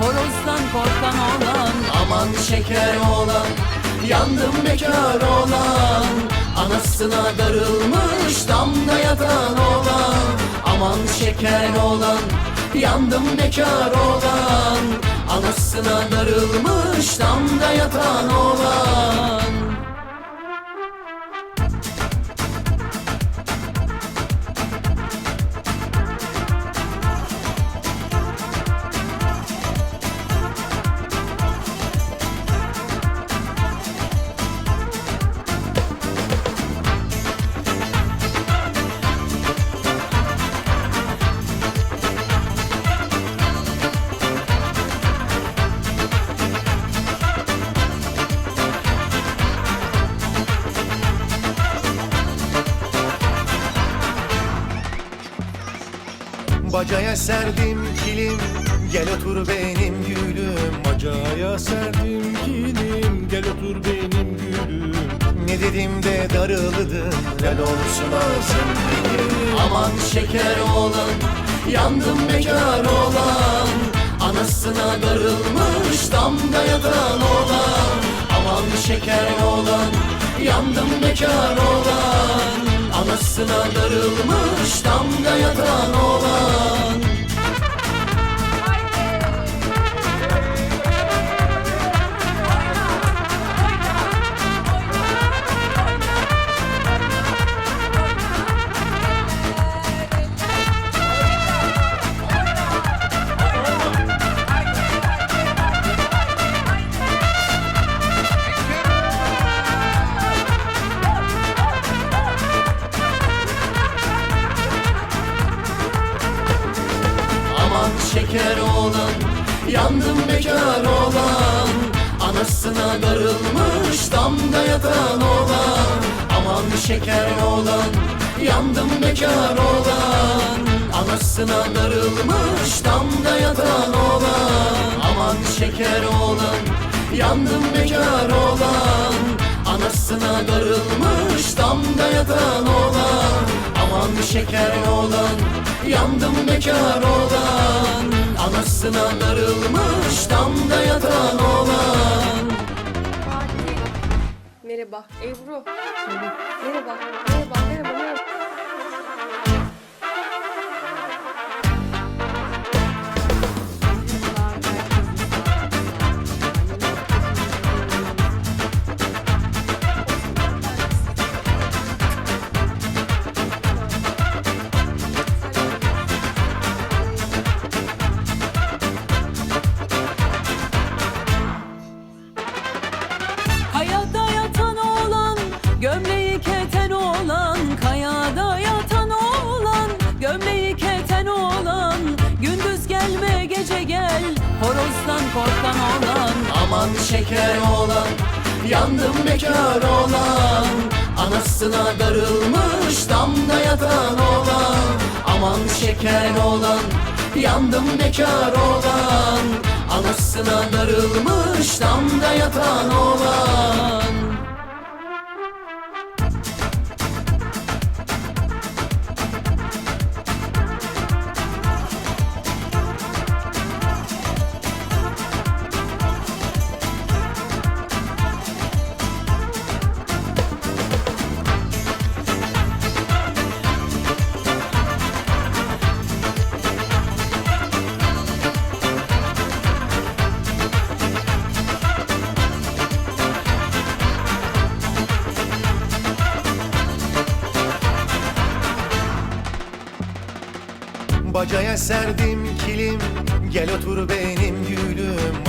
Horozdan korkan olan Aman şeker olan Yandım bekar olan Anasına darılmış damda yatan olan Aman şeker olan Yandım bekar olan Anasına darılmış damda yatan olan Bacaya serdim kilim. Gel otur benim gülüm Bacaya serdim kilim. Gel otur benim gülüm. Ne dedim de darıldın Lal olsun ağzım benim. Aman şeker olan Yandım bekar olan. Anasına darılmış damda yatan olan. Aman şeker olan Yandım bekar olan Anasına darılmış damda yatan olan Aman şeker olan Yandım bekar olan Anasına darılmış damda yatan olan Aman şeker olan Yandım bekar olan Anasına darılmış damda yatan olan Aman şeker olan Yandım bekar olan Anasına darılmış damda yatan olan Aman şeker olan Yandım bekar olan Anasına darılmış damda yatan olan Merhaba Ebru. Merhaba. Merhaba. Merhaba. Merhaba. Horozdan korkan olan Aman şeker olan Yandım bekar olan Anasına darılmış damda yatan olan Aman şeker olan Yandım bekar olan Anasına darılmış damda yatan olan Bacaya serdim kilim. Gel otur benim gülüm